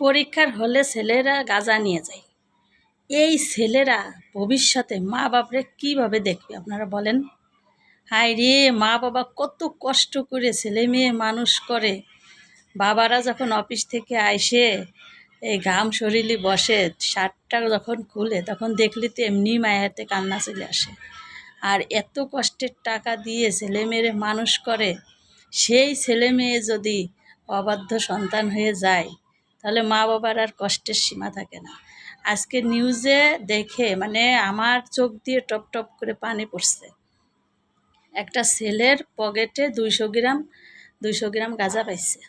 পরীক্ষার হলে ছেলেরা গাঁজা নিয়ে যায়। এই ছেলেরা ভবিষ্যতে মা বাপরে কীভাবে দেখবে আপনারা বলেন? হায় রে, মা বাবা কত কষ্ট করে ছেলে মেয়ে মানুষ করে। বাবারা যখন অফিস থেকে আইসে এই ঘাম শরীরে বসে, শার্টটা যখন খুলে, তখন দেখলি তো এমনি মায়াতে কান্না চলে আসে। আর এত কষ্টের টাকা দিয়ে ছেলে মেয়েরে মানুষ করে। সেই ছেলে মেয়ে যদি অবাধ্য সন্তান হয়ে যায় তাহলে মা বাবার আর কষ্টের সীমা থাকে না। আজকে নিউজে দেখে মানে আমার চোখ দিয়ে টপ টপ করে পানি পড়ছে। একটা ছেলের পকেটে দুইশো গ্রাম দুইশো গ্রাম গাঁজা পাইছে।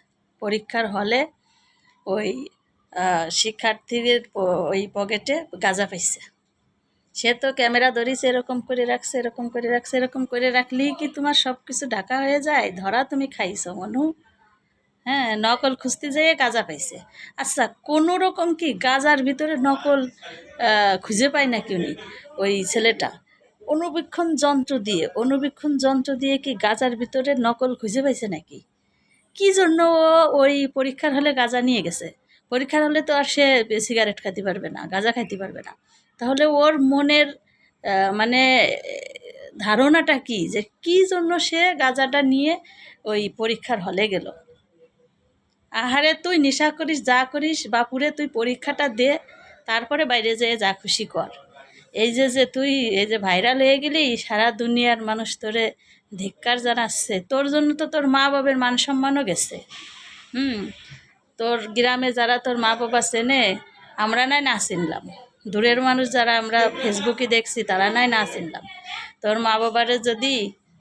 পরীক্ষার হলে ওই শিক্ষার্থীদের ওই পকেটে গাঁজা পাইছে। সে তো ক্যামেরা ধরিস এরকম করে রাখছে, এরকম করে রাখছে, এরকম করে রাখলেই কি তোমার সব কিছু ঢাকা হয়ে যায়? ধরা তুমি খাইছো, মনু। হ্যাঁ নকল খুঁজতে যেয়ে গাঁজা পাইছে। আচ্ছা কোনো রকম কি গাজার ভিতরে নকল খুঁজে পায় নাকি উনি, ওই ছেলেটা? অনুবীক্ষণ যন্ত্র দিয়ে, অনুবীক্ষণ যন্ত্র দিয়ে কি গাজার ভিতরে নকল খুঁজে পাইছে নাকি? কি জন্য ওই পরীক্ষার হলে গাঁজা নিয়ে গেছে? পরীক্ষার হলে তো আর সে সিগারেট খাইতে পারবে না, গাঁজা খাইতে পারবে না। তাহলে ওর মনের মানে ধারণাটা কি? যে কি জন্য সে গাঁজাটা নিয়ে ওই পরীক্ষার হলে গেল? আহারে তুই নেশা করিস, যা করিস, বাপুরে তুই পরীক্ষাটা দে, তারপরে বাইরে যেয়ে যা খুশি কর। এই যে যে তুই, এই যে ভাইরাল হয়ে গেলি, সারা দুনিয়ার মানুষ তোরে ধিক্কার জানাচ্ছে, তোর জন্য তো তোর মা বাবার মান সম্মানও গেছে। হুম, তোর গ্রামে যারা তোর মা বাবা চেনে আমরা নাই না চিনলাম। দূরের মানুষ যারা আমরা ফেসবুকে দেখছি, তারা নাই না চিনলাম। তোর মা বাবারে যদি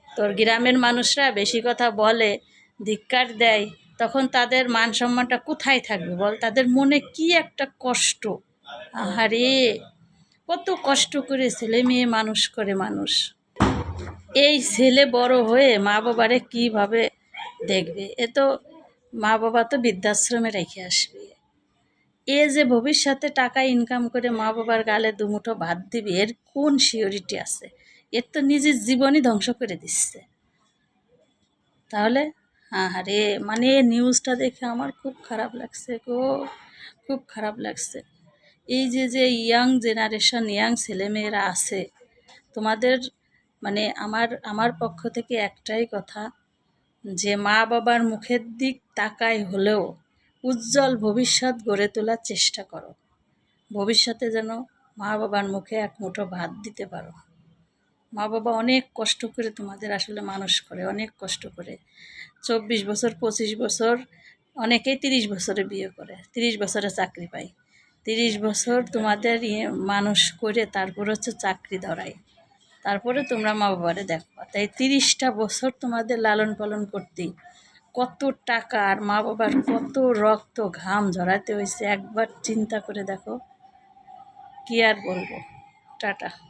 তোর গ্রামের মানুষরা বেশি কথা বলে, ধিক্কার দেয় তখন তাদের মান সম্মানটা কোথায় থাকবে বল? তাদের মনে কি একটা কষ্ট? আহারে, কত কষ্ট করে ছেলে মেয়ে মানুষ করে মানুষ। এই ছেলে বড় হয়ে মা বাবারে কীভাবে দেখবে? এ তো মা বাবা তো বৃদ্ধাশ্রমে রেখে আসবে। এ যে ভবিষ্যতে টাকা ইনকাম করে মা বাবার গালে দুমুঠো ভাত দিবে, এর কোন সিওরিটি আছে? এর তো নিজের জীবনই ধ্বংস করে দিচ্ছে। তাহলে আরে মানে নিউজটা দেখে আমার খুব খারাপ লাগছে গো। খুব খারাপ লাগছে। এই যে যে ইয়াং জেনারেশন ইয়াং ছেলেমেয়েরা আছে, তোমাদের মানে আমার আমার পক্ষ থেকে একটাই কথা, যে মা বাবার মুখের দিক তাকায় হলেও উজ্জ্বল ভবিষ্যৎ গড়ে তোলার চেষ্টা করো। ভবিষ্যতে যেন মা বাবার মুখে এক মুঠো ভাত দিতে পারো। মা বাবা অনেক কষ্ট করে তোমাদের আসলে মানুষ করে, অনেক কষ্ট করে। চব্বিশ বছর, পঁচিশ বছর, অনেকেই তিরিশ বছরে বিয়ে করে, তিরিশ বছরে চাকরি পায়। তিরিশ বছর তোমাদের ইয়ে মানুষ করে, তারপর হচ্ছে চাকরি ধরায়। তারপরে তোমরা মা বাবারে দেখো। তাই তিরিশটা বছর তোমাদের লালন পালন করতেই কত টাকা আর মা বাবার কত রক্ত ঘাম ঝরাতে হয়েছে, একবার চিন্তা করে দেখো। কি আর বলব? টাটা।